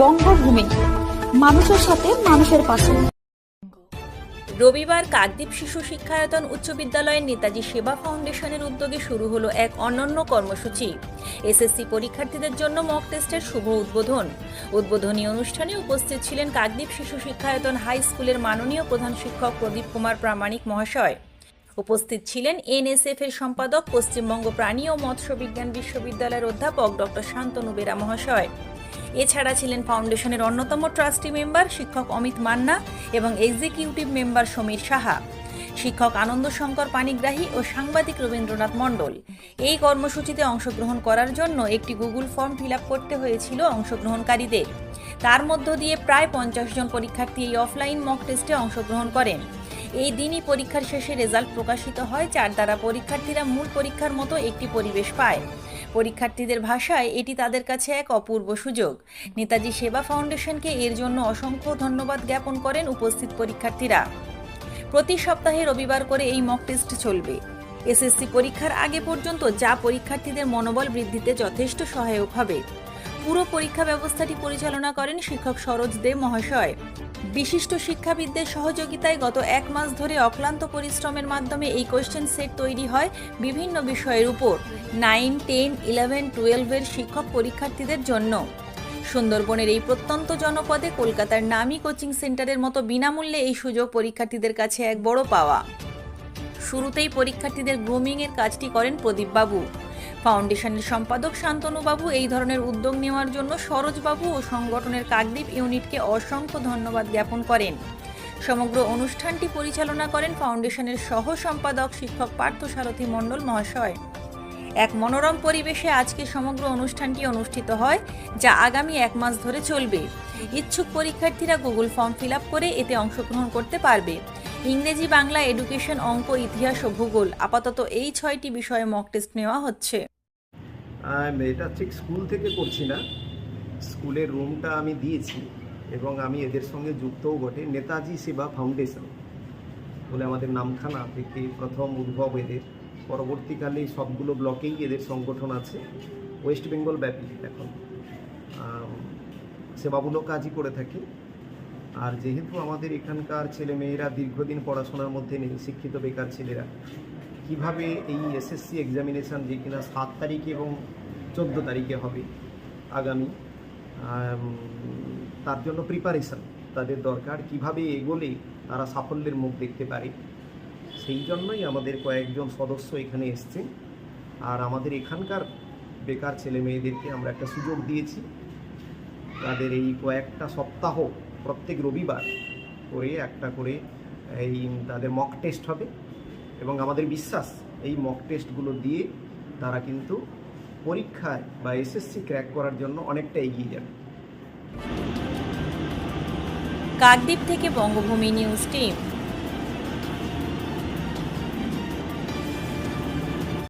বঙ্গভূমি। মানুষের সাথে মানুষের পাশে। রবিবার কাকদ্বীপ শিশু শিক্ষায়তন উচ্চ বিদ্যালয়ের নেতাজি সেবা ফাউন্ডেশনের উদ্যোগে শুরু হলো এক অনন্য কর্মসূচি। এসএসসি পরীক্ষার্থীদের জন্য মক টেস্টের শুভ উদ্বোধন। উদ্বোধনী অনুষ্ঠানে উপস্থিত ছিলেন কাকদ্বীপ শিশু শিক্ষায়তন হাই স্কুলের মাননীয় প্রধান শিক্ষক প্রদীপ কুমার প্রামাণিক মহাশয়। উপস্থিত ছিলেন এনএসএফ এর সম্পাদক, পশ্চিমবঙ্গ প্রাণী ও মৎস্য বিজ্ঞান বিশ্ববিদ্যালয়ের অধ্যাপক ডক্টর শান্তনু বেরা মহাশয়। এছাড়া ছিলেন ফাউন্ডেশনের অন্যতম ট্রাস্টি মেম্বার শিক্ষক অমিত মান্না এবং এক্সিকিউটিভ মেম্বার সমীর সাহা। শিক্ষক আনন্দ শঙ্কর পানিগ্রাহী ও সাংবাদিক রবীন্দ্রনাথ মণ্ডল। এই কর্মসূচিতে অংশগ্রহণ করার জন্য একটি গুগল ফর্ম ফিল করতে হয়েছিল অংশগ্রহণকারীদের। তার মধ্য দিয়ে প্রায় পঞ্চাশ জন পরীক্ষার্থী এই অফলাইন মক টেস্টে অংশগ্রহণ করেন। এই দিনই পরীক্ষার শেষে রেজাল্ট প্রকাশিত হয়, যার দ্বারা পরীক্ষার্থীরা মূল পরীক্ষার মতো একটি পরিবেশ পায়। পরীক্ষার্থীদের ভাষায় এটি তাদের কাছে এক অপূর্ব সুযোগ। নেতাজি সেবা ফাউন্ডেশনকে এর জন্য অসংখ্য ধন্যবাদ জ্ঞাপন করেন উপস্থিত পরীক্ষার্থীরা। প্রতি সপ্তাহে রবিবার করে এই মক টেস্ট চলবে। এসএসসি পরীক্ষার আগে পর্যন্ত যা পরীক্ষার্থীদের মনোবল বৃদ্ধিতে যথেষ্ট সহায়ক হবে। পুরো পরীক্ষা ব্যবস্থাটি পরিচালনা করেন শিক্ষক সরোজ দে মহাশয়। বিশিষ্ট শিক্ষাবিদদের সহযোগিতায় গত এক মাস ধরে অক্লান্ত পরিশ্রমের মাধ্যমে এই কোয়েশ্চেন সেট তৈরি হয় বিভিন্ন বিষয়ের উপর। নাইন টেন ইলেভেন টুয়েলভের শিক্ষক পরীক্ষার্থীদের জন্য। সুন্দরবনের এই প্রত্যন্ত জনপদে কলকাতার নামী কোচিং সেন্টারের মতো বিনামূল্যে এই সুযোগ পরীক্ষার্থীদের কাছে এক বড় পাওয়া। শুরুতেই পরীক্ষার্থীদের গ্রুমিংয়ের কাজটি করেন প্রদীপ বাবু ফাউন্ডেশনের সম্পাদক শান্তনু বাবু এই ধরনের উদ্যোগ নেওয়ার জন্য সরোজবাবু ও সংগঠনের কাকদ্বীপ ইউনিটকে অসংখ্য ধন্যবাদ জ্ঞাপন করেন। সমগ্র অনুষ্ঠানটি পরিচালনা করেন ফাউন্ডেশনের সহ সম্পাদক শিক্ষক পার্থ সারথী মণ্ডল মহাশয়। এক মনোরম পরিবেশে আজকে সমগ্র অনুষ্ঠানটি অনুষ্ঠিত হয়, যা আগামী এক মাস ধরে চলবে। ইচ্ছুক পরীক্ষার্থীরা গুগল ফর্ম ফিল করে এতে অংশগ্রহণ করতে পারবে। ইংরেজি, বাংলা, এডুকেশন, অঙ্ক, ইতিহাস ও ভূগোল আপাতত এই ছয়টি বিষয়ে মক টেস্ট নেওয়া হচ্ছে। এটা ঠিক স্কুল থেকে করছি না। স্কুলের রুমটা আমি দিয়েছি এবং আমি এদের সঙ্গে যুক্তও বটে। নেতাজি সেবা ফাউন্ডেশন বলে আমাদের নামখানা থেকে প্রথম উদ্ভব এদের। পরবর্তীকালে সবগুলো ব্লকেই এদের সংগঠন আছে। ওয়েস্ট বেঙ্গল ব্যাপী এখন। সেবামূলক কাজই করে থাকি। আর যেহেতু আমাদের এখানকার ছেলে মেয়েরা দীর্ঘদিন পড়াশোনার মধ্যে নেই, শিক্ষিত বেকার ছেলেরা কীভাবে এই এসএসসি এক্সামিনেশান যে কিনা সাত তারিখ এবং চোদ্দ তারিখে হবে আগামী তার জন্য প্রিপারেশন তাদের দরকার কীভাবে এগোলে তারা সাফল্যের মুখ দেখতে পারে। সেই জন্যই আমাদের কয়েকজন সদস্য এখানে এসছেন আর আমাদের এখানকার বেকার ছেলে মেয়েদেরকে আমরা একটা সুযোগ দিয়েছি। তাদের এই কয়েকটা সপ্তাহ, প্রত্যেক রবিবার করে একটা করে এই তাদের মক টেস্ট হবে। এবং আমাদের বিশ্বাস এই মক টেস্টগুলো দিয়ে তারা কিন্তু পরীক্ষায় বা এসএসসি ক্র্যাক করার জন্য অনেকটা এগিয়ে যাবে। কাকদ্বীপ থেকে বঙ্গভূমি নিউজ টিম।